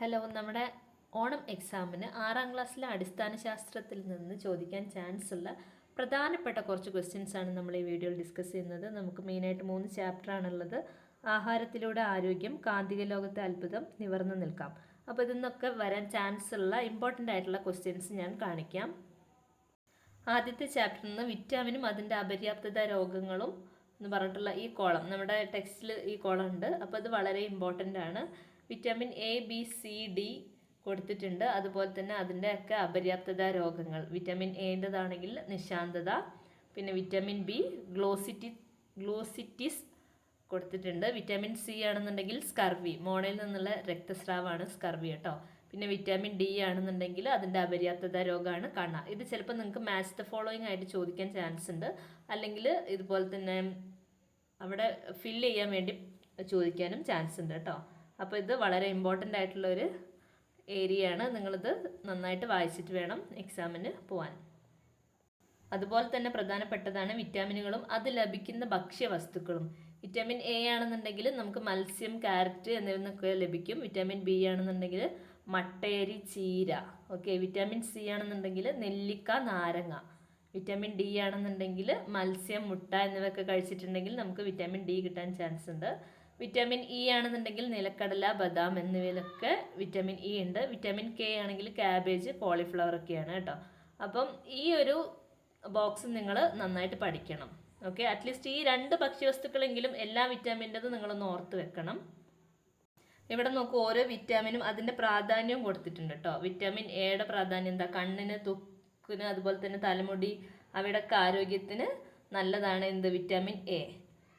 Hello നമ്മുടെ ഓണം എക്സാമിന് ആറാം ക്ലാസ്സിലെ അടിസ്ഥാന ശാസ്ത്രത്തിൽ നിന്ന് ചോദിക്കാൻ ചാൻസ് ഉള്ള പ്രധാനപ്പെട്ട കുറച്ച് ക്വസ്റ്റ്യൻസ് ആണ് നമ്മൾ ഈ വീഡിയോയിൽ ഡിസ്കസ് ചെയ്യുന്നത്. നമുക്ക് മെയിനായിട്ട് മൂന്ന് ചാപ്റ്റർ ആണുള്ളത്. ആഹാരത്തിലൂടെ ആരോഗ്യം കാന്തിക ലോകത്തെ അത്ഭുതം നിവർന്നു നിൽക്കാം. അപ്പോൾ ഇതിന്നൊക്കെ വരാൻ ചാൻസ് ഉള്ള ഇമ്പോർട്ടന്റ് ആയിട്ടുള്ള ക്വസ്റ്റ്യൻസ് ഞാൻ കാണിക്കാം. ആദ്യത്തെ ചാപ്റ്ററിൽ നിന്ന് വിറ്റാമിനും അതിന്റെ അപര്യാപ്തത രോഗങ്ങളും എന്ന് പറഞ്ഞിട്ടുള്ള ഈ കോളം നമ്മുടെ ടെക്സ്റ്റിൽ ഈ കോളം ഉണ്ട്. അപ്പോൾ അത് വളരെ ഇമ്പോർട്ടന്റ് ആണ്. Vitamin A B C D കൊടുത്തിട്ടുണ്ട്. അതുപോലെ തന്നെ അതിന്റെ ഒക്കെ അപര്യാപ്തത രോഗങ്ങൾ. വിറ്റാമിൻ എന്റെതാണെങ്കിൽ നിശാന്തത പിന്നെ വിറ്റാമിൻ ബി ഗ്ലോസിറ്റി ഗ്ലോസിറ്റിസ് കൊടുത്തിട്ടുണ്ട്. വിറ്റാമിൻ സി ആണെന്നുണ്ടെങ്കിൽ സ്കർവി മോണയിൽ നിന്നുള്ള രക്തസ്രാവമാണ് സ്കർവി കേട്ടോ. പിന്നെ വിറ്റാമിൻ ഡി ആണെന്നുണ്ടെങ്കിൽ അതിന്റെ അപര്യാപ്തത രോഗമാണ് കണ്ണ. ഇത് ചിലപ്പോൾ നിങ്ങൾക്ക് മാച്ച് ദ ഫോളോയിങ് ആയിട്ട് ചോദിക്കാൻ ചാൻസ് ഉണ്ട്. അല്ലെങ്കിൽ ഇതുപോലെ തന്നെ അവിടെ ഫില്ല് ചെയ്യാൻ വേണ്ടി ചോദിക്കാനും ചാൻസ് ഉണ്ട് കേട്ടോ. അപ്പോൾ ഇത് വളരെ ഇമ്പോർട്ടന്റ് ആയിട്ടുള്ള ഒരു ഏരിയ ആണ്. നിങ്ങളിത് നന്നായിട്ട് വായിച്ചിട്ട് വേണം എക്സാമിന് പോവാൻ. അതുപോലെ തന്നെ പ്രധാനപ്പെട്ടതാണ് വിറ്റാമിനുകളും അത് ലഭിക്കുന്ന ഭക്ഷ്യവസ്തുക്കളും. വിറ്റാമിൻ എ ആണെന്നുണ്ടെങ്കിൽ നമുക്ക് മത്സ്യം കാരറ്റ് എന്നിവ ലഭിക്കും. വിറ്റാമിൻ ബി ആണെന്നുണ്ടെങ്കിൽ മട്ടേരി ചീര. ഓക്കെ വിറ്റാമിൻ സി ആണെന്നുണ്ടെങ്കിൽ നെല്ലിക്ക നാരങ്ങ. വിറ്റാമിൻ ഡി ആണെന്നുണ്ടെങ്കിൽ മത്സ്യം മുട്ട എന്നിവയൊക്കെ കഴിച്ചിട്ടുണ്ടെങ്കിൽ നമുക്ക് വിറ്റാമിൻ ഡി കിട്ടാൻ ചാൻസ് ഉണ്ട്. വിറ്റാമിൻ ഇ ആണെന്നുണ്ടെങ്കിൽ നിലക്കടല ബദാം എന്നിവയിലൊക്കെ വിറ്റാമിൻ ഇ ഉണ്ട്. വിറ്റാമിൻ കെ ആണെങ്കിൽ ക്യാബേജ് കോളിഫ്ലവർ ഒക്കെയാണ് കേട്ടോ. അപ്പം ഈ ഒരു ബോക്സ് നിങ്ങൾ നന്നായിട്ട് പഠിക്കണം. ഓക്കെ അറ്റ്ലീസ്റ്റ് ഈ രണ്ട് ഭക്ഷ്യവസ്തുക്കളെങ്കിലും എല്ലാ വിറ്റാമിന്റെതും നിങ്ങളൊന്ന് ഓർത്ത് വെക്കണം. ഇവിടെ നോക്കൂ ഓരോ വിറ്റാമിനും അതിന്റെ പ്രാധാന്യവും കൊടുത്തിട്ടുണ്ട് കേട്ടോ. വിറ്റാമിൻ എയുടെ പ്രാധാന്യം എന്താ? കണ്ണിന് തുക്കിന് അതുപോലെ തന്നെ തലമുടി അവിടെയൊക്കെ ആരോഗ്യത്തിന് നല്ലതാണ് എന്ത്? Vitamin A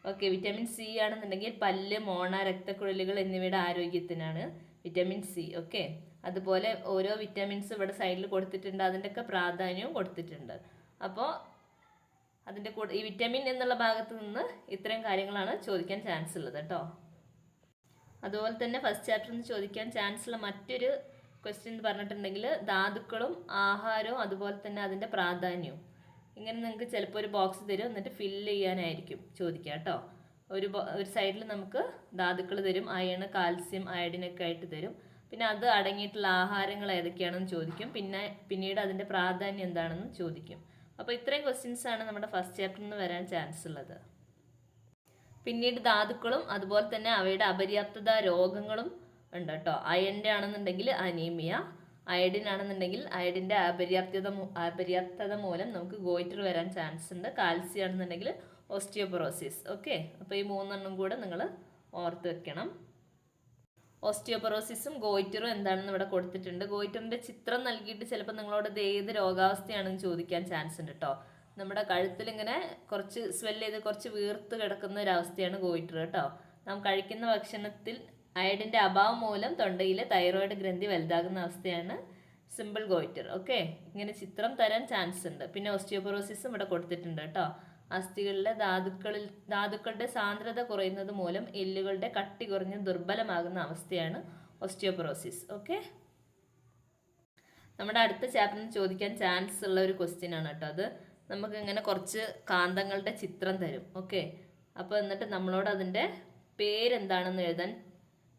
okay vitamin C ആണെന്നുണ്ടെങ്കിൽ പല്ല് മോണ രക്തക്കുഴലുകൾ എന്നിവയുടെ ആരോഗ്യത്തിനാണ് വിറ്റാമിൻ സി. ഓക്കെ അതുപോലെ ഓരോ വിറ്റാമിൻസ് ഇവിടെ സൈഡിൽ കൊടുത്തിട്ടുണ്ട്. അതിന്റെയൊക്കെ പ്രാധാന്യവും കൊടുത്തിട്ടുണ്ട്. അപ്പോൾ അതിന്റെ കൂടെ ഈ വിറ്റാമിൻ എന്നുള്ള ഭാഗത്ത് നിന്ന് ഇത്തരം കാര്യങ്ങളാണ് ചോദിക്കാൻ ചാൻസ് ഉള്ളത് കേട്ടോ. അതുപോലെ തന്നെ ഫസ്റ്റ് ചാപ്റ്ററിൽ നിന്ന് ചോദിക്കാൻ ചാൻസ് ഉള്ള മറ്റൊരു ക്വസ്റ്റ്യൻ പറഞ്ഞിട്ടുണ്ടെങ്കിൽ ധാതുക്കളും ആഹാരവും അതുപോലെ തന്നെ അതിന്റെ പ്രാധാന്യവും. ഇങ്ങനെ നിങ്ങൾക്ക് ചിലപ്പോൾ ഒരു ബോക്സ് തരും എന്നിട്ട് ഫില്ല് ചെയ്യാനായിരിക്കും. ചോദിക്കുക കേട്ടോ. ഒരു ഒരു സൈഡിൽ നമുക്ക് ധാതുക്കൾ തരും അയൺ കാൽസ്യം അയഡിനൊക്കെ ആയിട്ട് തരും. പിന്നെ അത് അടങ്ങിയിട്ടുള്ള ആഹാരങ്ങൾ ഏതൊക്കെയാണെന്ന് ചോദിക്കും. പിന്നെ പിന്നീട് അതിന്റെ പ്രാധാന്യം എന്താണെന്ന് ചോദിക്കും. അപ്പോൾ ഇത്രയും ക്വസ്റ്റ്യൻസ് ആണ് നമ്മുടെ ഫസ്റ്റ് ചാപ്റ്ററിൽ നിന്ന് വരാൻ ചാൻസ് ഉള്ളത്. പിന്നീട് ധാതുക്കളും അതുപോലെ തന്നെ അവയുടെ അപര്യാപ്തത രോഗങ്ങളും ഉണ്ട് കേട്ടോ. അയന്റെ ആണെന്നുണ്ടെങ്കിൽ അനീമിയ അയഡിൻ ആണെന്നുണ്ടെങ്കിൽ അയഡിന്റെ അപര്യാപ്തത അപര്യാപ്തത മൂലം നമുക്ക് ഗോയിറ്റർ വരാൻ ചാൻസ് ഉണ്ട്. കാൽസ്യം ആണെന്നുണ്ടെങ്കിൽ ഓസ്റ്റിയോപൊറോസിസ് ഓക്കെ അപ്പോൾ ഈ മൂന്നെണ്ണം കൂടെ നിങ്ങൾ ഓർത്ത് വെക്കണം. ഓസ്റ്റിയോപൊറോസിസും ഗോയിറ്ററും എന്താണെന്ന് ഇവിടെ കൊടുത്തിട്ടുണ്ട്. ഗോയിറ്ററിന്റെ ചിത്രം നൽകിയിട്ട് ചിലപ്പോൾ നിങ്ങളോട് ഇത് ഏത് രോഗാവസ്ഥയാണെന്ന് ചോദിക്കാൻ ചാൻസ് ഉണ്ട് കേട്ടോ നമ്മുടെ കഴുത്തിൽ ഇങ്ങനെ കുറച്ച് സ്വെല്ല് ചെയ്ത് കുറച്ച് വീർത്ത് കിടക്കുന്ന ഒരു അവസ്ഥയാണ് ഗോയിറ്റർ കേട്ടോ നാം കഴിക്കുന്ന ഭക്ഷണത്തിൽ അയഡിന്റെ അഭാവം മൂലം തൊണ്ടയിലെ തൈറോയിഡ് ഗ്രന്ഥി വലുതാകുന്ന അവസ്ഥയാണ് സിമ്പിൾ ഗോയിറ്റർ. ഓക്കെ? ഇങ്ങനെ ചിത്രം തരാൻ ചാൻസ് ഉണ്ട്. പിന്നെ ഓസ്റ്റിയോപൊറോസിസും ഇവിടെ കൊടുത്തിട്ടുണ്ട് കേട്ടോ. അസ്ഥികളിലെ ധാതുക്കളിൽ ധാതുക്കളുടെ സാന്ദ്രത കുറയുന്നത് മൂലം എല്ലുകളുടെ കട്ടി കുറഞ്ഞ് ദുർബലമാകുന്ന അവസ്ഥയാണ് ഓസ്റ്റിയോപൊറോസിസ്. ഓക്കെ? നമ്മുടെ അടുത്ത ചാപ്റ്ററിൽ ചോദിക്കാൻ ചാൻസ് ഉള്ള ഒരു ക്വസ്റ്റ്യൻ ആണ് കേട്ടോ അത്. നമുക്ക് ഇങ്ങനെ കുറച്ച് കാന്തങ്ങളുടെ ചിത്രം തരും. ഓക്കെ? അപ്പോൾ എന്നിട്ട് നമ്മളോട് അതിന്റെ പേരെന്താണെന്ന് എഴുതാൻ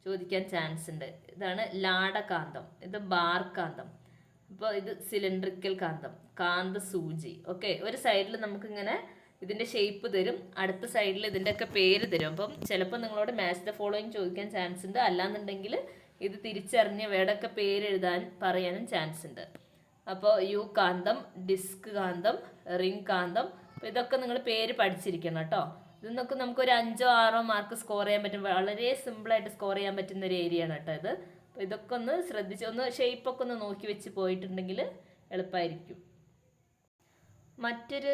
ചോദിക്കാൻ ചാൻസ് ഉണ്ട് ഇതാണ് ലാടകാന്തം. ഇത് ബാർ കാന്തം. അപ്പോൾ ഇത് സിലിണ്ടറിക്കൽ കാന്തം. കാന്ത സൂചി. ഓക്കെ ഒരു സൈഡിൽ നമുക്കിങ്ങനെ ഇതിന്റെ ഷേപ്പ് തരും. അടുത്ത സൈഡിൽ ഇതിന്റെയൊക്കെ പേര് തരും. അപ്പം ചിലപ്പോൾ നിങ്ങളോട് മാച്ച് ദ ഫോളോയിങ് ചോദിക്കാൻ ചാൻസ് ഉണ്ട് അല്ലാന്നുണ്ടെങ്കിൽ ഇത് തിരിച്ചറിഞ്ഞ് വേടൊക്കെ പേര് എഴുതാൻ പറയാനും ചാൻസ് ഉണ്ട് അപ്പോൾ യു കാന്തം ഡിസ്ക് കാന്തം റിംഗ് കാന്തം. ഇതൊക്കെ നിങ്ങൾ പേര് പഠിച്ചിരിക്കണം കേട്ടോ. ഇതിന്നൊക്കെ നമുക്ക് ഒരു അഞ്ചോ ആറോ മാർക്ക് സ്കോർ ചെയ്യാൻ പറ്റും. വളരെ സിമ്പിളായിട്ട് സ്കോർ ചെയ്യാൻ പറ്റുന്ന ഒരു ഏരിയ ആണ് കേട്ടോ ഇത്. അപ്പോൾ ഇതൊക്കെ ഒന്ന് ശ്രദ്ധിച്ച് ഒന്ന് ഷേപ്പൊക്കെ ഒന്ന് നോക്കി വെച്ച് പോയിട്ടുണ്ടെങ്കിൽ എളുപ്പമായിരിക്കും മറ്റൊരു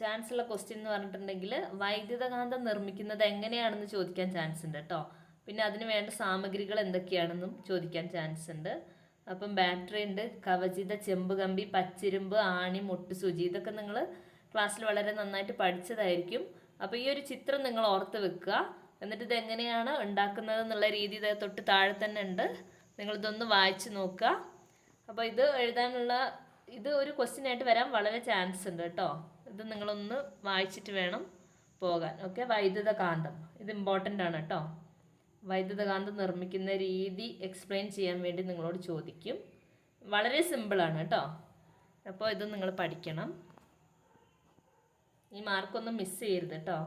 ചാൻസ് ഉള്ള ക്വസ്റ്റ്യൻ എന്ന് പറഞ്ഞിട്ടുണ്ടെങ്കിൽ വൈദ്യുതകാന്തം നിർമ്മിക്കുന്നത് എങ്ങനെയാണെന്ന് ചോദിക്കാൻ ചാൻസ് ഉണ്ട് കേട്ടോ. പിന്നെ അതിന് വേണ്ട സാമഗ്രികൾ എന്തൊക്കെയാണെന്നും ചോദിക്കാൻ ചാൻസ് ഉണ്ട്. അപ്പം ബാറ്ററി ഉണ്ട് കവചിത ചെമ്പ് കമ്പി പച്ചിരുമ്പ് ആണി മുട്ടുസൂചി ഇതൊക്കെ നിങ്ങൾ ക്ലാസ്സിൽ വളരെ നന്നായിട്ട് പഠിച്ചതായിരിക്കും. അപ്പോൾ ഈ ഒരു ചിത്രം നിങ്ങൾ ഓർത്ത് വെക്കുക. എന്നിട്ട് ഇത് എങ്ങനെയാണ് ഉണ്ടാക്കുന്നത് എന്നുള്ള രീതി ഇത് തൊട്ട് താഴെ തന്നെ ഉണ്ട്. നിങ്ങളിതൊന്ന് വായിച്ച് നോക്കുക. അപ്പോൾ ഇത് എഴുതാനുള്ള ഇത് ഒരു ക്വസ്റ്റ്യൻ ആയിട്ട് വരാൻ വളരെ ചാൻസ് ഉണ്ട് കേട്ടോ. ഇത് നിങ്ങളൊന്ന് വായിച്ചിട്ട് വേണം പോകാൻ. ഓക്കെ വൈദ്യുത കാന്തം ഇത് ഇമ്പോർട്ടന്റ് ആണ് കേട്ടോ. വൈദ്യുതകാന്തം നിർമ്മിക്കുന്ന രീതി എക്സ്പ്ലെയിൻ ചെയ്യാൻ വേണ്ടി നിങ്ങളോട് ചോദിക്കും. വളരെ സിമ്പിളാണ് കേട്ടോ. അപ്പോൾ ഇത് നിങ്ങൾ പഠിക്കണം. ഈ മാർക്കൊന്നും മിസ് ചെയ്യരുത് കേട്ടോ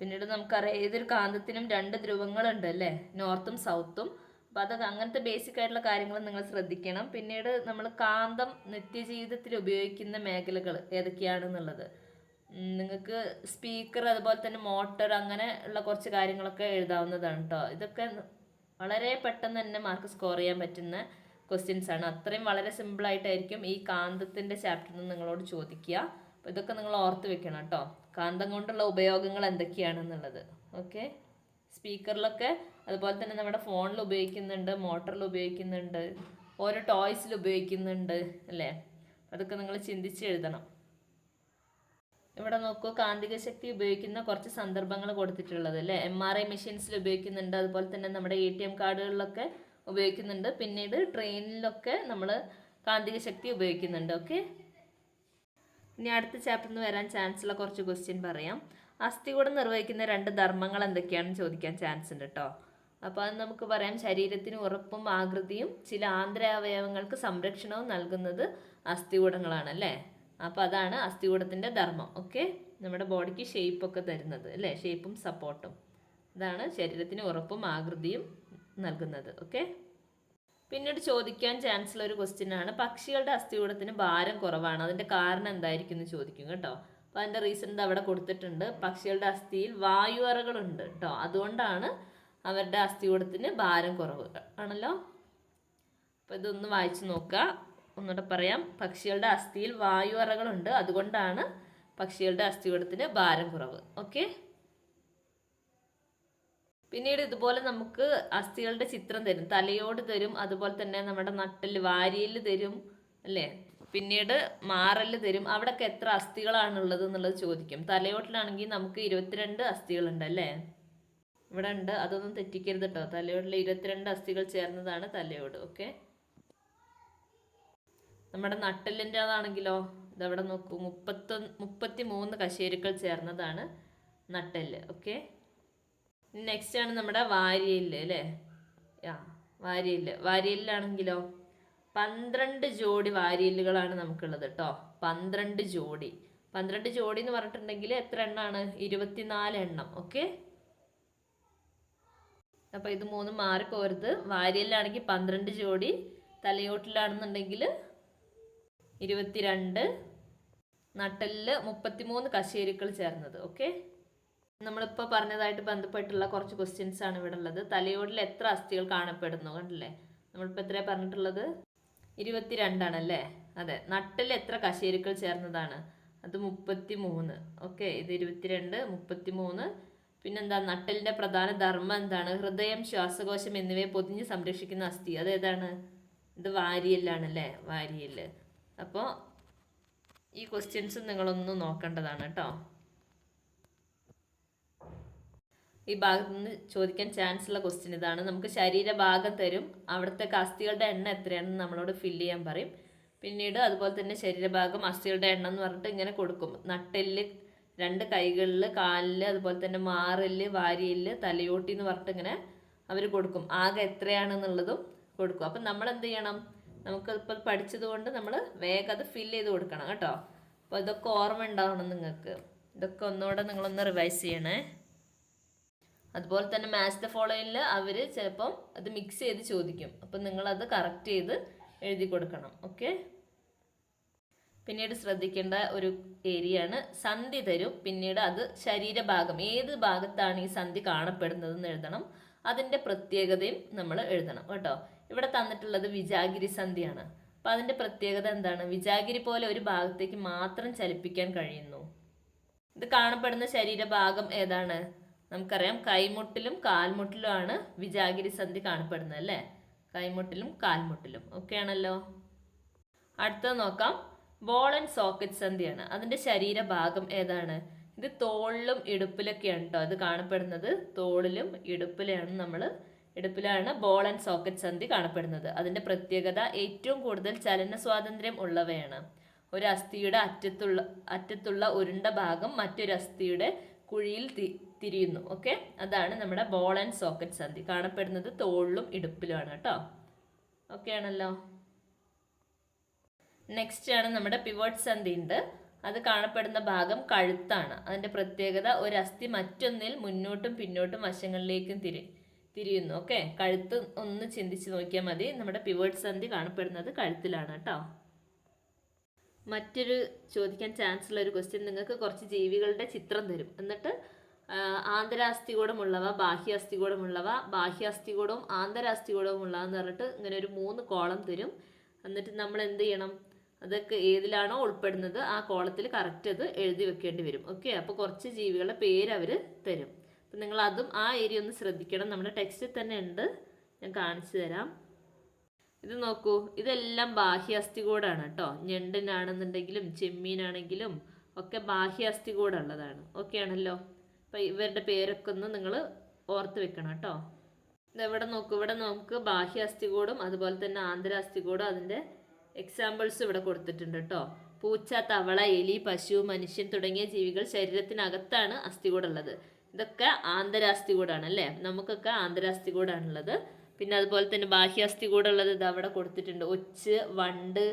പിന്നീട് നമുക്കറിയാം ഏതൊരു കാന്തത്തിനും രണ്ട് ധ്രുവങ്ങളുണ്ട് അല്ലേ? നോർത്തും സൗത്തും. അപ്പോൾ അതൊക്കെ അങ്ങനത്തെ ബേസിക് ആയിട്ടുള്ള കാര്യങ്ങൾ നിങ്ങൾ ശ്രദ്ധിക്കണം. പിന്നീട് നമ്മൾ കാന്തം നിത്യജീവിതത്തിൽ ഉപയോഗിക്കുന്ന മേഖലകൾ ഏതൊക്കെയാണെന്നുള്ളത്. നിങ്ങൾക്ക് സ്പീക്കർ അതുപോലെ തന്നെ മോട്ടർ അങ്ങനെ ഉള്ള കുറച്ച് കാര്യങ്ങളൊക്കെ എഴുതാവുന്നതാണ് കേട്ടോ ഇതൊക്കെ വളരെ പെട്ടെന്ന് തന്നെ മാർക്ക് സ്കോർ ചെയ്യാൻ പറ്റുന്ന ക്വസ്റ്റ്യൻസ് ആണ്. അത്രയും വളരെ സിമ്പിളായിട്ടായിരിക്കും ഈ കാന്തത്തിന്റെ ചാപ്റ്ററിൽ നിങ്ങളോട് ചോദിക്കുക. അപ്പോൾ ഇതൊക്കെ നിങ്ങൾ ഓർത്ത് വെക്കണം കേട്ടോ. കാന്തം കൊണ്ടുള്ള ഉപയോഗങ്ങൾ എന്തൊക്കെയാണെന്നുള്ളത്. ഓക്കെ സ്പീക്കറിലൊക്കെ അതുപോലെ തന്നെ നമ്മുടെ ഫോണിൽ ഉപയോഗിക്കുന്നുണ്ട് മോട്ടറിൽ ഉപയോഗിക്കുന്നുണ്ട് ഓരോ ടോയ്സിൽ ഉപയോഗിക്കുന്നുണ്ട് അല്ലേ? അതൊക്കെ നിങ്ങൾ ചിന്തിച്ച് എഴുതണം. ഇവിടെ നോക്കൂ കാന്തിക ശക്തി ഉപയോഗിക്കുന്ന കുറച്ച് സന്ദർഭങ്ങൾ കൊടുത്തിട്ടുള്ളത് അല്ലേ? എം ആർ ഐ മെഷീൻസിൽ ഉപയോഗിക്കുന്നുണ്ട് അതുപോലെ തന്നെ നമ്മുടെ എ ടി എം കാർഡുകളിലൊക്കെ ഉപയോഗിക്കുന്നുണ്ട്. പിന്നീട് ട്രെയിനിലൊക്കെ നമ്മൾ കാന്തിക ശക്തി ഉപയോഗിക്കുന്നുണ്ട് ഓക്കെ ഇനി അടുത്ത ചാപ്റ്ററിൽ നിന്ന് വരാൻ ചാൻസ് ഉള്ള കുറച്ച് ക്വസ്റ്റ്യൻ പറയാം. അസ്ഥികൂടം നിർവഹിക്കുന്ന രണ്ട് ധർമ്മങ്ങൾ എന്തൊക്കെയാണെന്ന് ചോദിക്കാൻ ചാൻസ് ഉണ്ട് കേട്ടോ അപ്പോൾ അത് നമുക്ക് പറയാം. ശരീരത്തിന് ഉറപ്പും ആകൃതിയും ചില ആന്തരാവയവങ്ങൾക്ക് സംരക്ഷണവും നൽകുന്നത് അസ്ഥികൂടങ്ങളാണ് അല്ലേ? അപ്പോൾ അതാണ് അസ്ഥികൂടത്തിന്റെ ധർമ്മം. ഓക്കെ നമ്മുടെ ബോഡിക്ക് ഷേപ്പൊക്കെ തരുന്നത് അല്ലേ? ഷേപ്പും സപ്പോർട്ടും അതാണ് ശരീരത്തിന് ഉറപ്പും ആകൃതിയും നൽകുന്നത്. ഓക്കെ പിന്നീട് ചോദിക്കാൻ ചാൻസ് ഉള്ള ഒരു ക്വസ്റ്റ്യൻ ആണ്. പക്ഷികളുടെ അസ്ഥികൂടത്തിന് ഭാരം കുറവാണ്. അതിന്റെ കാരണം എന്തായിരിക്കും എന്ന് ചോദിക്കും കേട്ടോ. അപ്പോൾ അതിന്റെ റീസൺ അവിടെ കൊടുത്തിട്ടുണ്ട്. പക്ഷികളുടെ അസ്ഥിയിൽ വായു അറകളുണ്ട് കേട്ടോ. അതുകൊണ്ടാണ് അവരുടെ അസ്ഥികൂടത്തിന് ഭാരം കുറവ്. ആണല്ലോ? അപ്പോൾ ഇതൊന്ന് വായിച്ചു നോക്കുക. ഒന്നുകൂടെ പറയാം. പക്ഷികളുടെ അസ്ഥിയിൽ വായു അറകളുണ്ട് അതുകൊണ്ടാണ് പക്ഷികളുടെ അസ്ഥികൂടത്തിന് ഭാരം കുറവ്. ഓക്കെ പിന്നീട് ഇതുപോലെ നമുക്ക് അസ്ഥികളുടെ ചിത്രം തരും. തലയോട് തരും. അതുപോലെ തന്നെ നമ്മുടെ നട്ടൽ വാരിയിൽ തരും അല്ലേ? പിന്നീട് മാറൽ തരും. അവിടെയൊക്കെ എത്ര അസ്ഥികളാണുള്ളത് എന്നുള്ളത് ചോദിക്കും. തലയോട്ടിലാണെങ്കിൽ നമുക്ക് ഇരുപത്തിരണ്ട് അസ്ഥികളുണ്ട് അല്ലേ? ഇവിടെ ഉണ്ട്. അതൊന്നും തെറ്റിക്കരുത് കേട്ടോ തലയോട്ടിൽ ഇരുപത്തിരണ്ട് അസ്ഥികൾ ചേർന്നതാണ് തലയോട്. ഓക്കെ? നമ്മുടെ നട്ടലിന്റെ അതാണെങ്കിലോ ഇതവിടെ നോക്കൂ. മുപ്പത്തൊന്ന് മുപ്പത്തി മൂന്ന് കശേരുക്കൾ ചേർന്നതാണ് നട്ടൽ ഓക്കെ? നെക്സ്റ്റ് ആണ് നമ്മുടെ വാരിയല്ല് അല്ലേ? യാ വാരിയല്ല്. വാരിയല്ലാണെങ്കിലോ? പന്ത്രണ്ട് ജോഡി വാരിയല്ലുകളാണ് നമുക്കുള്ളത് കേട്ടോ പന്ത്രണ്ട് ജോഡി പന്ത്രണ്ട് ജോഡി എന്ന് പറഞ്ഞിട്ടുണ്ടെങ്കിൽ എത്ര എണ്ണമാണ് ഇരുപത്തിനാല് എണ്ണം. ഓക്കെ? അപ്പോൾ ഇത് മൂന്നും മാറിപ്പോരുത്. വാരിയല്ലാണെങ്കിൽ പന്ത്രണ്ട് ജോഡി തലയോട്ടിലാണെന്നുണ്ടെങ്കിൽ ഇരുപത്തിരണ്ട്. നട്ടലിൽ മുപ്പത്തിമൂന്ന് കശേരുക്കൾ ചേർന്നത്. ഓക്കെ? നമ്മളിപ്പോൾ പറഞ്ഞതായിട്ട് ബന്ധപ്പെട്ടുള്ള കുറച്ച് ക്വസ്റ്റ്യൻസ് ആണ് ഇവിടെ ഉള്ളത്. തലയോടിൽ എത്ര അസ്ഥികൾ കാണപ്പെടുന്നു കണ്ടില്ലേ? നമ്മളിപ്പോൾ എത്രയാണ് പറഞ്ഞിട്ടുള്ളത്? ഇരുപത്തിരണ്ടാണല്ലേ അതെ. നട്ടിൽ എത്ര കശേരുക്കൾ ചേർന്നതാണ്? അത് മുപ്പത്തി മൂന്ന് ഓക്കെ ഇത് ഇരുപത്തിരണ്ട് മുപ്പത്തി മൂന്ന് പിന്നെന്താ? നട്ടലിന്റെ പ്രധാന ധർമ്മം എന്താണ്? ഹൃദയം ശ്വാസകോശം എന്നിവയെ പൊതിഞ്ഞ് സംരക്ഷിക്കുന്ന അസ്ഥി. അതേതാണ് ഇത് വാരിയല്ലാണ് അല്ലേ? വാരിയൽ അപ്പോൾ ഈ ക്വസ്റ്റ്യൻസ് നിങ്ങളൊന്ന് നോക്കേണ്ടതാണ് കേട്ടോ. ഈ ഭാഗത്ത് നിന്ന് ചോദിക്കാൻ ചാൻസ് ഉള്ള ക്വസ്റ്റ്യൻ ഇതാണ്. നമുക്ക് ശരീരഭാഗം തരും. അവിടുത്തെ അസ്ഥികളുടെ എണ്ണം എത്രയാണെന്ന് നമ്മളോട് ഫില്ല് ചെയ്യാൻ പറയും. പിന്നീട് അതുപോലെ തന്നെ ശരീരഭാഗം അസ്ഥികളുടെ എണ്ണം എന്ന് പറഞ്ഞിട്ട് ഇങ്ങനെ കൊടുക്കും. നട്ടെല്ല് രണ്ട് കൈകളിൽ കാലിൽ അതുപോലെ തന്നെ മാറിൽ വാരിയൽ തലയോട്ടി എന്ന് പറഞ്ഞിട്ട് ഇങ്ങനെ അവർ കൊടുക്കും. ആകെ എത്രയാണെന്നുള്ളതും കൊടുക്കും. അപ്പം നമ്മൾ എന്ത് ചെയ്യണം? നമുക്ക് ഇപ്പോൾ പഠിച്ചത് കൊണ്ട് നമ്മൾ വേഗം അത് ഫില്ല് ചെയ്ത് കൊടുക്കണം കേട്ടോ. അപ്പോൾ ഇതൊക്കെ ഓർമ്മ ഉണ്ടാവണം നിങ്ങൾക്ക്. ഇതൊക്കെ ഒന്നുകൂടെ നിങ്ങളൊന്ന് റിവൈസ് ചെയ്യണേ. അതുപോലെ തന്നെ മാച്ച് ദ ഫോളോയിൽ അവർ ചിലപ്പം അത് മിക്സ് ചെയ്ത് ചോദിക്കും. അപ്പം നിങ്ങളത് കറക്റ്റ് ചെയ്ത് എഴുതി കൊടുക്കണം. ഓക്കെ പിന്നീട് ശ്രദ്ധിക്കേണ്ട ഒരു ഏരിയ ആണ് സന്ധി തരും. പിന്നീട് അത് ശരീരഭാഗം ഏത് ഭാഗത്താണ് ഈ സന്ധി കാണപ്പെടുന്നതെന്ന് എഴുതണം. അതിന്റെ പ്രത്യേകതയും നമ്മൾ എഴുതണം. കേട്ടോ? ഇവിടെ തന്നിട്ടുള്ളത് വിജാഗിരി സന്ധിയാണ്. അപ്പം അതിന്റെ പ്രത്യേകത എന്താണ്? വിജാഗിരി പോലെ ഒരു ഭാഗത്തേക്ക് മാത്രം ചലിപ്പിക്കാൻ കഴിയുന്നു. ഇത് കാണപ്പെടുന്ന ശരീരഭാഗം ഏതാണ്? നമുക്കറിയാം കൈമുട്ടിലും കാൽമുട്ടിലുമാണ് വിജാഗിരി സന്ധി കാണപ്പെടുന്നത് അല്ലേ? കൈമുട്ടിലും കാൽമുട്ടിലും. ഒക്കെ ആണല്ലോ? അടുത്തത് നോക്കാം. ബോൾ ആൻഡ് സോക്കറ്റ് സന്ധിയാണ്. അതിന്റെ ശരീരഭാഗം ഏതാണ്? ഇത് തോളിലും ഇടുപ്പിലൊക്കെയാണ് കേട്ടോ അത് കാണപ്പെടുന്നത്. തോളിലും ഇടുപ്പിലാണ് നമ്മൾ ഇടുപ്പിലാണ് ബോൾ ആൻഡ് സോക്കറ്റ് സന്ധി കാണപ്പെടുന്നത്. അതിന്റെ പ്രത്യേകത ഏറ്റവും കൂടുതൽ ചലന സ്വാതന്ത്ര്യം ഉള്ളവയാണ്. ഒരു അസ്ഥിയുടെ അറ്റത്തുള്ള അറ്റത്തുള്ള ഉരുണ്ട ഭാഗം മറ്റൊരു അസ്ഥിയുടെ കുഴിയിൽ തിരിയുന്നു ഓക്കെ അതാണ് നമ്മുടെ ബോൾ ആൻഡ് സോക്കറ്റ് സന്ധി. കാണപ്പെടുന്നത് തോളിലും ഇടുപ്പിലുമാണ് കേട്ടോ. ഓക്കെ ആണല്ലോ? നെക്സ്റ്റ് ആണ് നമ്മുടെ പിവോട്ട് സന്ധി ഉണ്ട്. അത് കാണപ്പെടുന്ന ഭാഗം കഴുത്താണ്. അതിന്റെ പ്രത്യേകത ഒരു അസ്ഥി മറ്റൊന്നിൽ മുന്നോട്ടും പിന്നോട്ടും വശങ്ങളിലേക്കും തിരി തിരിയുന്നു ഓക്കെ കഴുത്ത് ഒന്ന് ചിന്തിച്ച് നോക്കിയാൽ മതി. നമ്മുടെ പിവേർട്ട് സന്ധി കാണപ്പെടുന്നത് കഴുത്തിലാണ് കേട്ടോ. മറ്റൊരു ചോദിക്കാൻ ചാൻസ് ഉള്ള ഒരു ക്വസ്റ്റ്യൻ നിങ്ങൾക്ക് കുറച്ച് ജീവികളുടെ ചിത്രം തരും. എന്നിട്ട് ആന്തരാസ്ഥികൂടമുള്ളവ ബാഹ്യാസ്ഥികൂടമുള്ളവ ബാഹ്യാസ്ഥികൂടവും ആന്തരാസ്ഥികൂടവും ഉള്ളതെന്ന് പറഞ്ഞിട്ട് ഇങ്ങനെ ഒരു മൂന്ന് കോളം തരും. എന്നിട്ട് നമ്മൾ എന്ത് ചെയ്യണം? അതൊക്കെ ഏതിലാണോ ഉൾപ്പെടുന്നത് ആ കോളത്തിൽ കറക്റ്റ് അത് എഴുതി വെക്കേണ്ടി വരും. ഓക്കെ അപ്പോൾ കുറച്ച് ജീവികളുടെ പേര് അവർ തരും. അപ്പം നിങ്ങൾ അതും ആ ഏരിയ ഒന്ന് ശ്രദ്ധിക്കണം. നമ്മുടെ ടെക്സ്റ്റിൽ തന്നെ ഉണ്ട്. ഞാൻ കാണിച്ചു തരാം. ഇത് നോക്കൂ. ഇതെല്ലാം ബാഹ്യാസ്ഥികൂടാണ് കേട്ടോ. ഞണ്ടിനാണെന്നുണ്ടെങ്കിലും ചെമ്മീനാണെങ്കിലും ഒക്കെ ബാഹ്യാസ്ഥികൂടുള്ളതാണ്. ഓക്കെ ആണല്ലോ? അപ്പം ഇവരുടെ പേരൊക്കെ ഒന്ന് നിങ്ങൾ ഓർത്ത് വെക്കണം കേട്ടോ. ഇതെവിടെ നോക്കും ഇവിടെ നമുക്ക് ബാഹ്യ ബാഹ്യാസ്ഥികൂടും അതുപോലെ തന്നെ ആന്തരാസ്ഥികൂടും അതിന്റെ എക്സാമ്പിൾസ് ഇവിടെ കൊടുത്തിട്ടുണ്ട് കേട്ടോ. പൂച്ച തവള എലി പശു മനുഷ്യൻ തുടങ്ങിയ ജീവികൾ ശരീരത്തിനകത്താണ് അസ്ഥികൂടുള്ളത്. ഇതൊക്കെ ആന്തരാസ്ഥികൂടാണ് അല്ലേ? നമുക്കൊക്കെ ആന്തരാസ്ഥികൂടാണുള്ളത് പിന്നെ അതുപോലെ തന്നെ ബാഹ്യാസ്ഥികൂടുള്ളത് ഇത് അവിടെ കൊടുത്തിട്ടുണ്ട്. ഒച്ച് വണ്ട്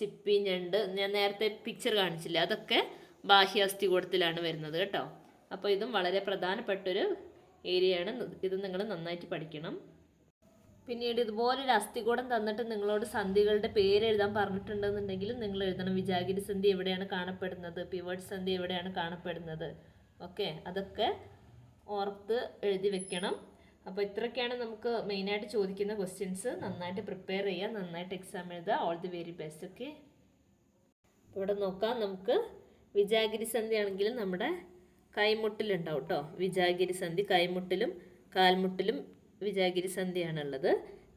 ചിപ്പി ഞണ്ട്. ഞാൻ നേരത്തെ പിക്ചർ കാണിച്ചില്ല? അതൊക്കെ ബാഹ്യാസ്ഥികൂടത്തിലാണ് വരുന്നത് കേട്ടോ. അപ്പോൾ ഇതും വളരെ പ്രധാനപ്പെട്ടൊരു ഏരിയയാണ്. ഇത് നിങ്ങൾ നന്നായിട്ട് പഠിക്കണം. പിന്നീട് ഇതുപോലൊരു അസ്ഥികൂടം തന്നിട്ട് നിങ്ങളോട് സന്ധികളുടെ പേര് എഴുതാൻ പറഞ്ഞിട്ടുണ്ടെന്നുണ്ടെങ്കിൽ നിങ്ങൾ എഴുതണം. വിജാഗിരി സന്ധി എവിടെയാണ് കാണപ്പെടുന്നത്? പിവേഡ് സന്ധി എവിടെയാണ് കാണപ്പെടുന്നത്? ഓക്കെ അതൊക്കെ ഓർത്ത് എഴുതി വെക്കണം. അപ്പോൾ ഇത്രയൊക്കെയാണ് നമുക്ക് മെയിനായിട്ട് ചോദിക്കുന്ന ക്വസ്റ്റ്യൻസ് നന്നായിട്ട് പ്രിപ്പയർ ചെയ്യുക നന്നായിട്ട് എക്സാം എഴുതുക. All the very best okay ഇവിടെ നോക്കാം നമുക്ക്. വിജാഗിരി സന്ധി ആണെങ്കിലും നമ്മുടെ കൈമുട്ടിലുണ്ടാവും കേട്ടോ വിജാഗിരി സന്ധി കൈമുട്ടിലും കാൽമുട്ടിലും വിജാഗിരി സന്ധിയാണുള്ളത്.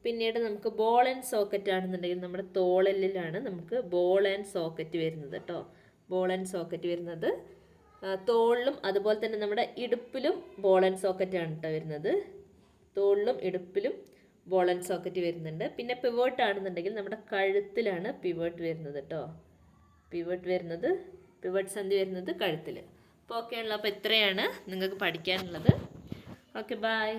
പിന്നീട് നമുക്ക് ബോൾ ആൻഡ് സോക്കറ്റ് ആണെന്നുണ്ടെങ്കിൽ നമ്മുടെ തോളലിലാണ് നമുക്ക് ബോൾ ആൻഡ് സോക്കറ്റ് വരുന്നത് കേട്ടോ ബോൾ ആൻഡ് സോക്കറ്റ് വരുന്നത്. തോളിലും അതുപോലെ തന്നെ നമ്മുടെ ഇടുപ്പിലും ബോൾ ആൻഡ് സോക്കറ്റ് ആണ് കേട്ടോ വരുന്നത്. തോളിലും ഇടുപ്പിലും ബോൾ ആൻഡ് സോക്കറ്റ് വരുന്നുണ്ട്. പിന്നെ പിവേർട്ട് ആണെന്നുണ്ടെങ്കിൽ നമ്മുടെ കഴുത്തിലാണ് പിവേർട്ട് വരുന്നത് കേട്ടോ പിവേർട്ട് വരുന്നത് പിവേർട്ട് സന്ധി വരുന്നത് കഴുത്തിൽ അപ്പോൾ ഓക്കെ ഉള്ളത് അപ്പോൾ ഇത്രയാണ് നിങ്ങൾക്ക് പഠിക്കാനുള്ളത്. Okay bye